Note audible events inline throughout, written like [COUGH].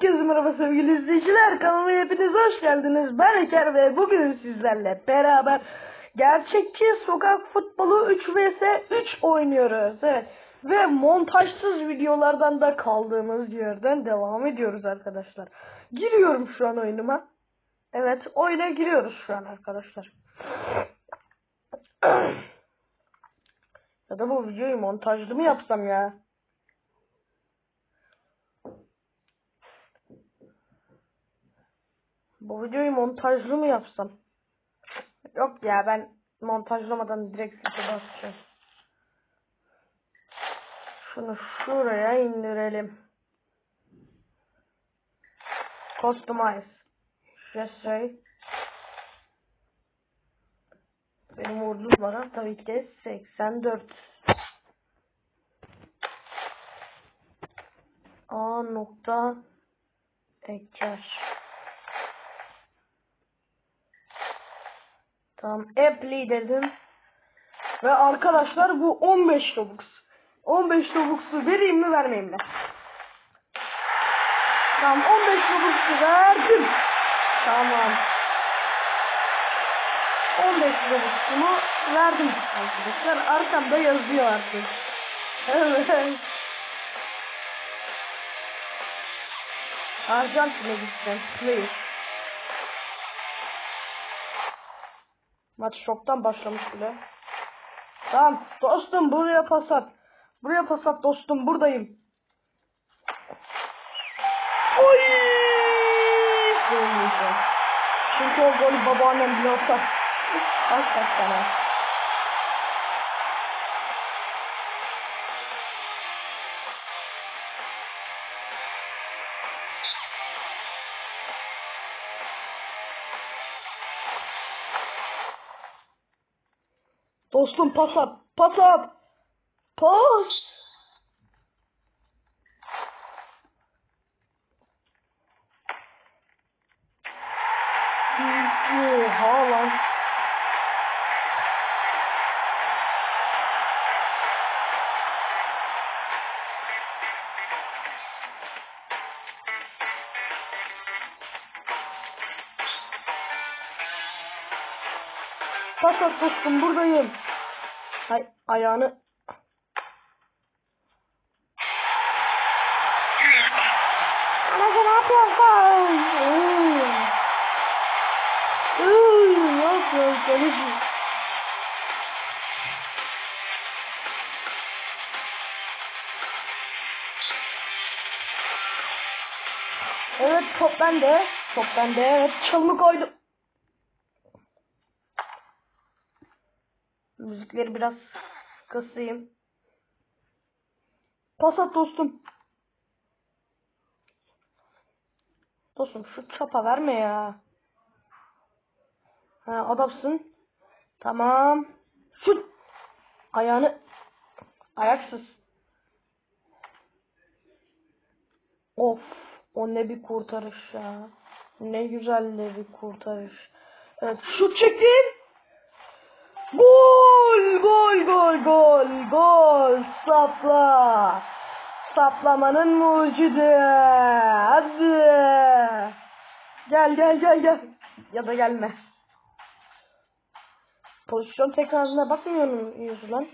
Herkese merhaba sevgili izleyiciler. Kanalıma hepiniz hoş geldiniz. Ben Eker ve bugün sizlerle beraber gerçekçi sokak futbolu 3 vs 3 oynuyoruz. Evet. Ve montajsız videolardan da kaldığımız yerden devam ediyoruz arkadaşlar. Giriyorum şu an oyunuma. Evet oyuna giriyoruz şu an arkadaşlar. [CLEARS THROAT] ya da bu videoyu montajlı mı yapsam ya? Bu videoyu montajlı mı yapsam? Yok ya ben montajlamadan direkt size basacağım. Şunu şuraya indirelim. Customize. Say. Benim vurduğum numaram tabii ki de 84. A nokta Eker. Tamam apply dedim. Ve arkadaşlar bu 15 Robux. 15 Robux'u vereyim mi vermeyeyim mi? Tamam 15 Robux'u verdim. Tamam. 15 Robux'umu verdim arkadaşlar. Arkamda yazıyor artık. Evet. Arjantin'e gideceğim. Please. Maç çoktan başlamış bile. Tamam dostum buraya pas at. Buraya pas at dostum buradayım. Oy! Çünkü o golü babaannem bile atar. Hakikaten ha. Dostum pas at. Pas at. Pas. Oha lan. Pas dostum buradayım. Hay ayağını Anacı ne yapıyorsun? Ne yapıyorsun? Evet top bende. Top bende. Çalımı koydum. Müzikleri biraz kısayım. Pas at dostum. Dostum şu çapa verme ya. Ha adamsın. Tamam. Şut. Ayağını. Ayaksız. Of. O ne bir kurtarış ya. Ne güzel de bir kurtarış. Evet şut çektim. Gol, gol, gol, gol, gol. Sapla. Saplamanın mucidi. Hadi. Gel, gel, gel, gel. Ya da gelme. Pozisyon tekrarına bakmıyor muyuz lan?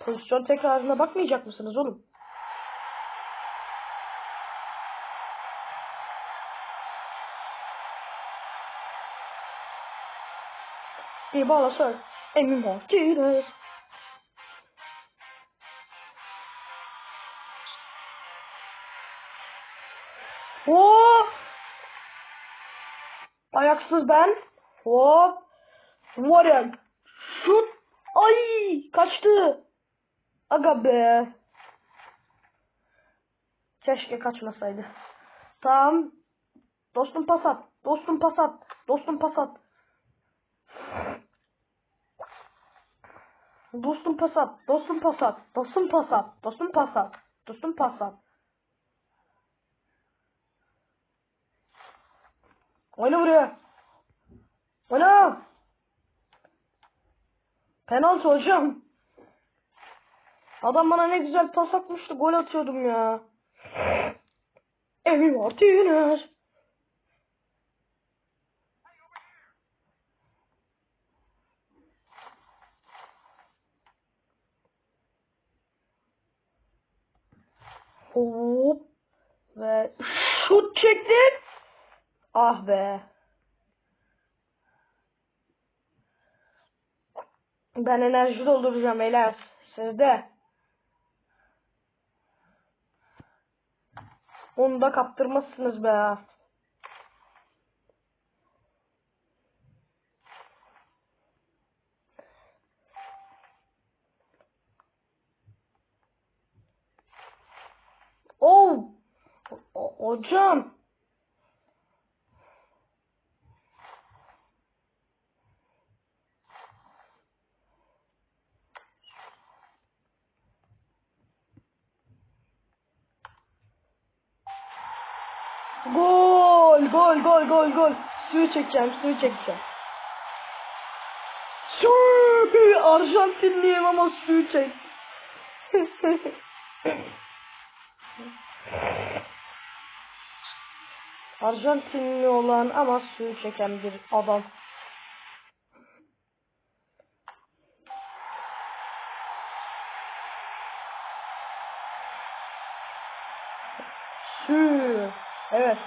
Pozisyon tekrarına bakmayacak mısınız oğlum? E bola sir. Amy Martinez. Hop. Ayaksız ben. Hop. Var ya. Şut. Ay kaçtı. Aga be. Keşke kaçmasaydı. Tamam. Dostum pas at. Dostum pas at. Dostum pas at. Dostum pas at. Dostum pas at. Dostum pas at. Dostum pas at. Dostum pas at. Oyna buraya. Oyna. Penaltı hocam. Adam bana ne güzel pas atmıştı. Gol atıyordum ya. Emi Martinez. Hop. Ve şut çektik. Ah be. Ben enerji dolduracağım Elas. Sizde. Onu da kaptırmazsınız be. Oh! O- hocam. Gol, gol, gol, gol, gol. Suyu çekeceğim, suyu çekeceğim. Suyu! Arjantinliyim ama suyu çek. [LAUGHS] Arjantinli olan ama suyu çeken bir adam. Su. Evet.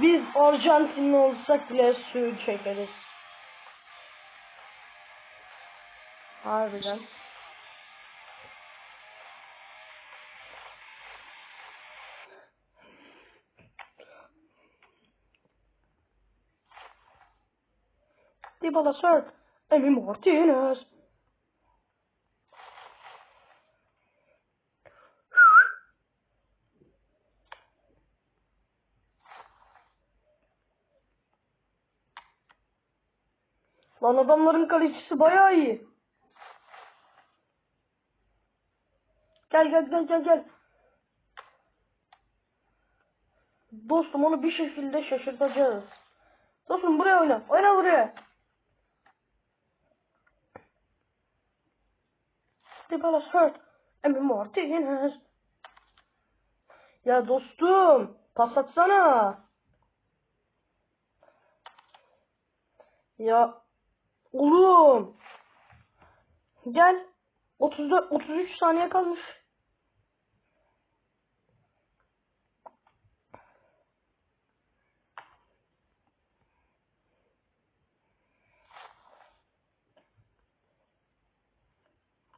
Biz Arjantinli olsak bile suyu çekeriz. Harbiden. Dybala sir. Emi Martinez. Lan adamların kalecisi bayağı iyi. Gel gel gel gel gel. Dostum onu bir şekilde şaşırtacağız. Dostum buraya oyna. Oyna buraya. Dybala's hurt. Emi Martinez. Ya dostum. Pas atsana. Ya oğlum. Gel. 34 33 saniye kalmış.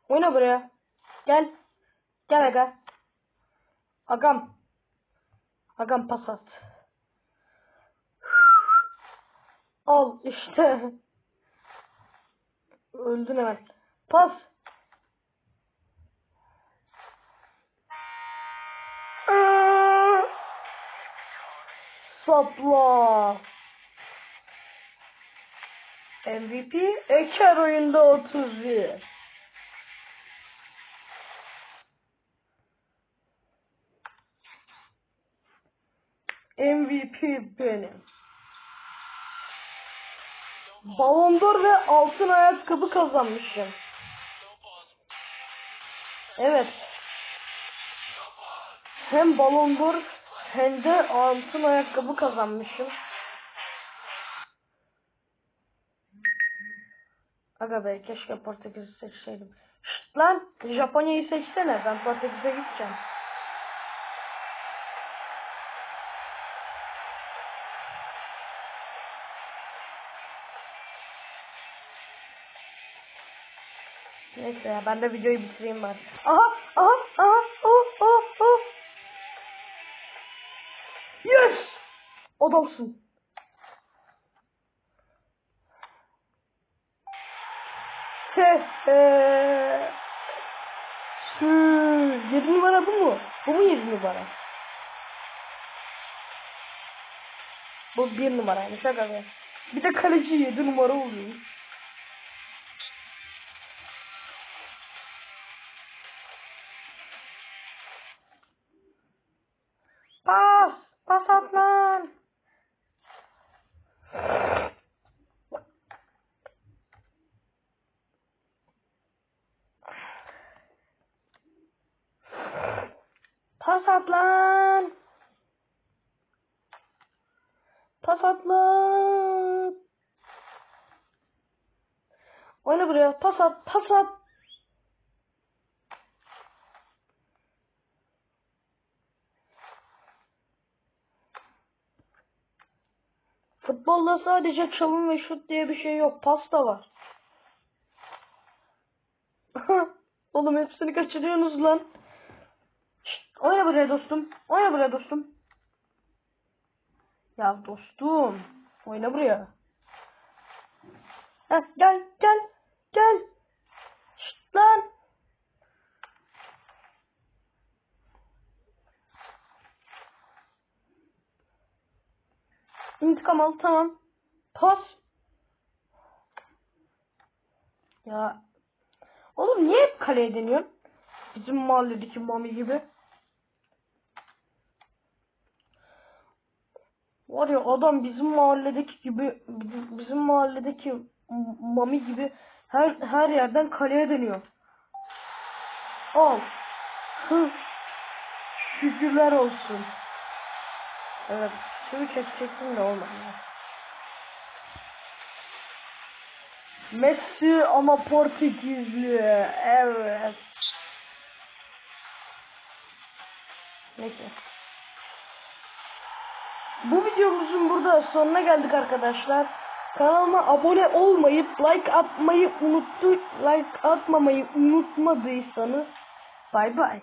Oyna buraya. Gel. Gel aga. Agam. Agam pas at. Al işte. [LAUGHS] Öldün hemen. Pas. Aa! Sapla. MVP Eker oyunda 31. MVP benim. Ballon d'Or ve altın ayakkabı kazanmışım. Evet. Hem Ballon d'Or hem de altın ayakkabı kazanmışım. Aga be keşke Portekiz'i seçseydim. Şşt lan Japonya'yı seçsene ben Portekiz'e gideceğim. Neyse ya ben de videoyu bitireyim bari. Aha aha aha oh oh oh. Yes! Adamsın. He he. Şu 7 numara bu mu? Bu mu 7 numara? Bu 1 numaraymış aga be. Bir de kaleci 7 numara oluyor. Pas at lan. Pas at lan. Oyna buraya. Pas at. Pas at. Futbolda sadece çalım ve şut diye bir şey yok. Pas da var. [LAUGHS] Oğlum hepsini kaçırıyorsunuz lan. Oyna buraya dostum. Oyna buraya dostum. Ya dostum. Oyna buraya. Heh, gel gel. Gel. Şşt lan. İntikam al tamam. Pas. Ya. Oğlum niye hep kaleye deniyorsun? Bizim mahalledeki mami gibi. Var ya adam bizim mahalledeki gibi bizim, mahalledeki mami gibi her her yerden kaleye deniyor. Al. Hı. Şükürler olsun. Evet. Şunu çekecektim de olmadı. Messi ama Portekizli. Evet. Neyse. Videomuzun burada sonuna geldik arkadaşlar. Kanalıma abone olmayıp like atmayı unuttu like atmamayı unutmadıysanız bay bay.